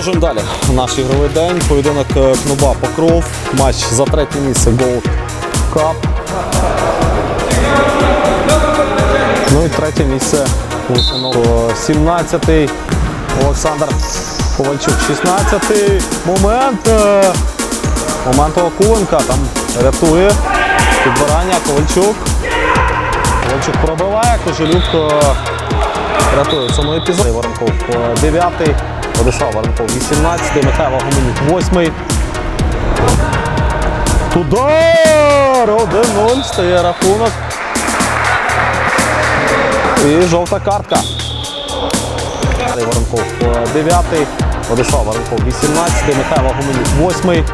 Продовжуємо далі. Наш ігровий день. Поєдинок е, Кнуба Покров. Матч за третє місце Gold Cup. Ну і третє місце Лисинов 17-й. Олександр Ковальчук 16-й. Момент. е, Момент у Акуленка. Там рятує. Підбирання Ковальчук. Ковальчук пробиває. Кожелюк е, рятує в цьому епізоді. Воронков 9-й. Владислав Воронков 18-й. Михайло Гуменюк 8-й. Удар! 1-0 стає рахунок. І жовта картка. Воронков 9-й. Владислав Воронков 18-й. Михайло Гуменюк 8-й.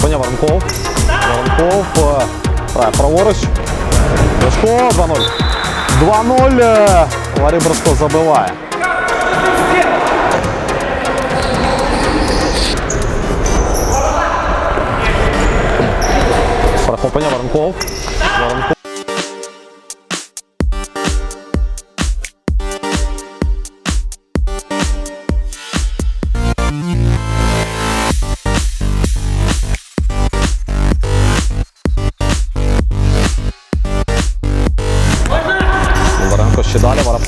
Прохоплення Воронков. Воронков е, грає праворуч. Брашко 2-0. 2-0. е, Ларі Брашко забиває. Прохоплення Воронков. Воронков.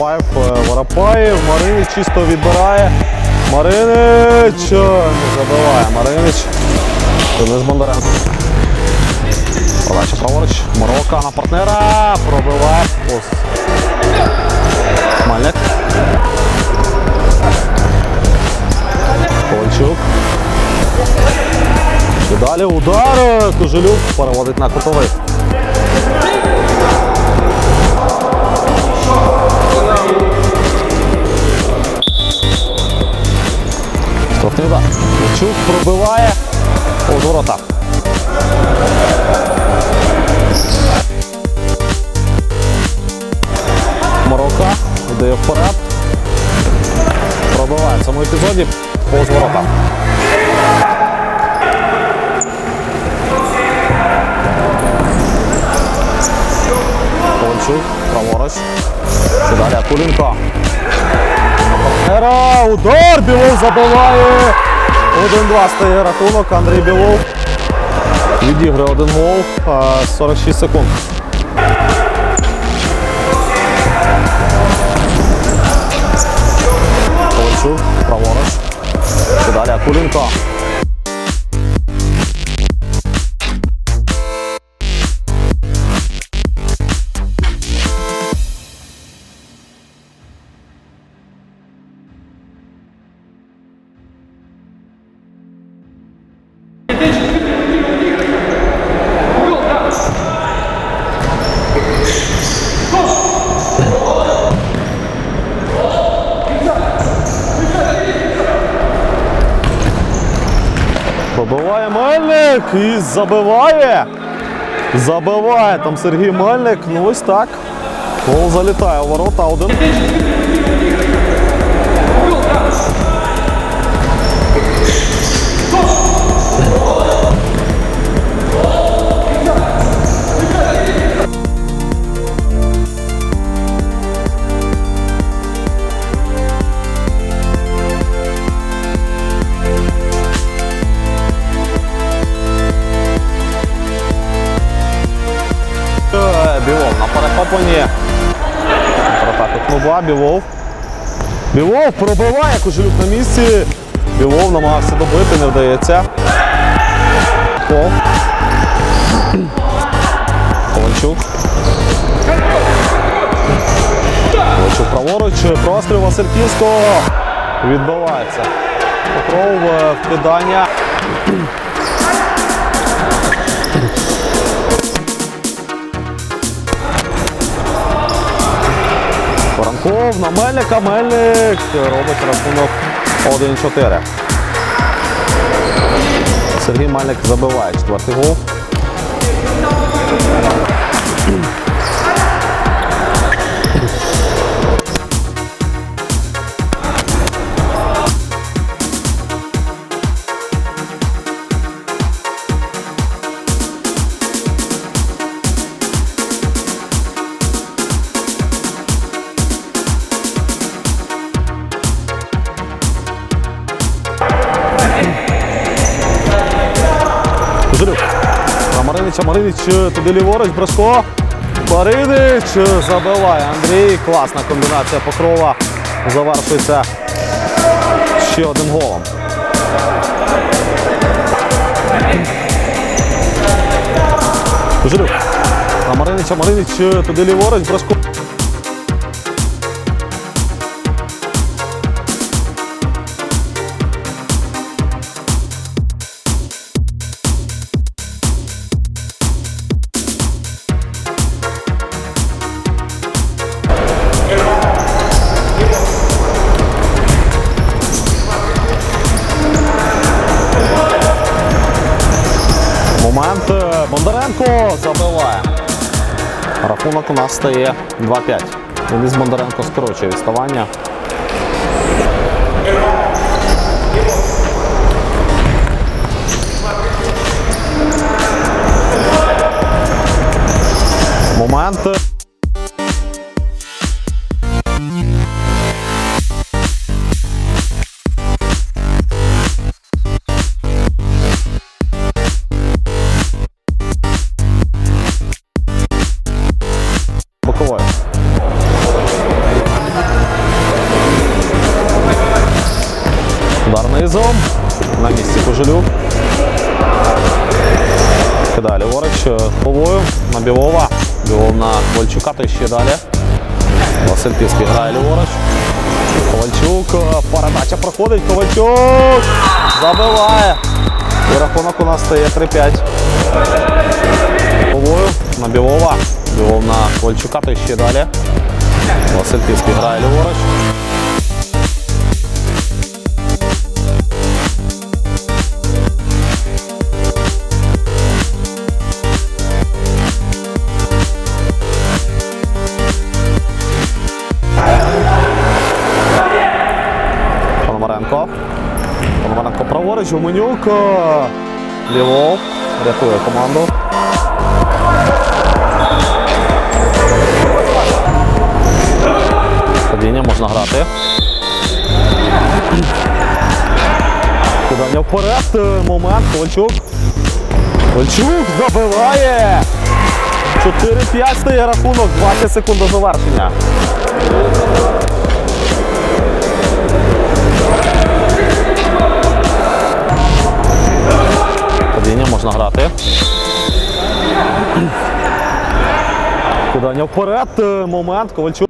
Воропаєв. е, Воропаєв. Маринич чисто відбирає. Маринич не забиває. Маринич. Денис Бондаренко. Подача праворуч. Морока на партнера. Пробиває. Ось. Мальник. Ковальчук. І далі удар. Кожелюк переводить на кутовий. Ворота. Морока йде вперед. Пробиває в цьому епізоді повз ворота. Ковальчук, праворуч. Далі Акуленко. Удар, Білов забиває. 1-2 стає рахунок. Андрій Білов відіграє один гол. 46 секунд. Праворуч. Далі Акуленко. Мельник і забиває. Забиває там Сергій Мальник. Ну ось так. Гол залітає у ворота один. Е, Білов на перехопленні. Клуба. Білов. Білов пробиває Кожелюк на місці. Білов намагався добити, не вдається. Ков. Ковальчук. Ковальчук праворуч. Простріл Васильківського. Відбивається. Покров е, вкидання. Воронков на Мельника. Мельник робить рахунок 1-4. Сергій Мельник забиває четвертий гол. Маринича. Маринич е, туди ліворуч, Брашко. Маринич е, забиває Андрій. Класна комбінація покрова. Завершується ще одним голом. Жирюк. А Маринич, а Маринич е, туди ліворуч, Брашко. Рахунок у нас стає 2-5. Денис Бондаренко скорочує відставання. Момент. Удар низом. На місці Кожелюк. Кидає ліворуч е, головою на Білова. Білов на Ковальчука, то ще далі. Василь Піський грає ліворуч. Ковальчук. е, Передача проходить. Ковальчук. Забиває. І рахунок у нас стає 3-5. Головою на Білова. Білов на Ковальчука, то ще далі. Василь Піський грає ліворуч. Е, Лівов. Рятує команду. Падіння можна грати. Кидання вперед. Момент. Ковальчук. Ковальчук забиває. 4-5 стає рахунок. 20 секунд до завершення. Падіння можна грати. Кидання вперед. е, Момент. Ковальчук.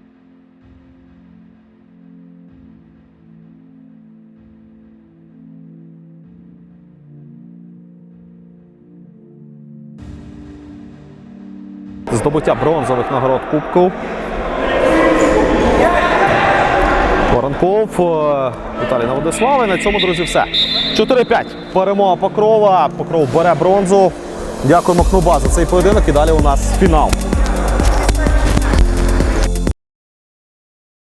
Здобуття бронзових нагород Кубку. Воронков, е, Віталій Наводислав. І на цьому, друзі, все. 4-5. Перемога Покрова. Покров бере бронзу. Дякуємо Кнуба за цей поєдинок. І далі у нас фінал.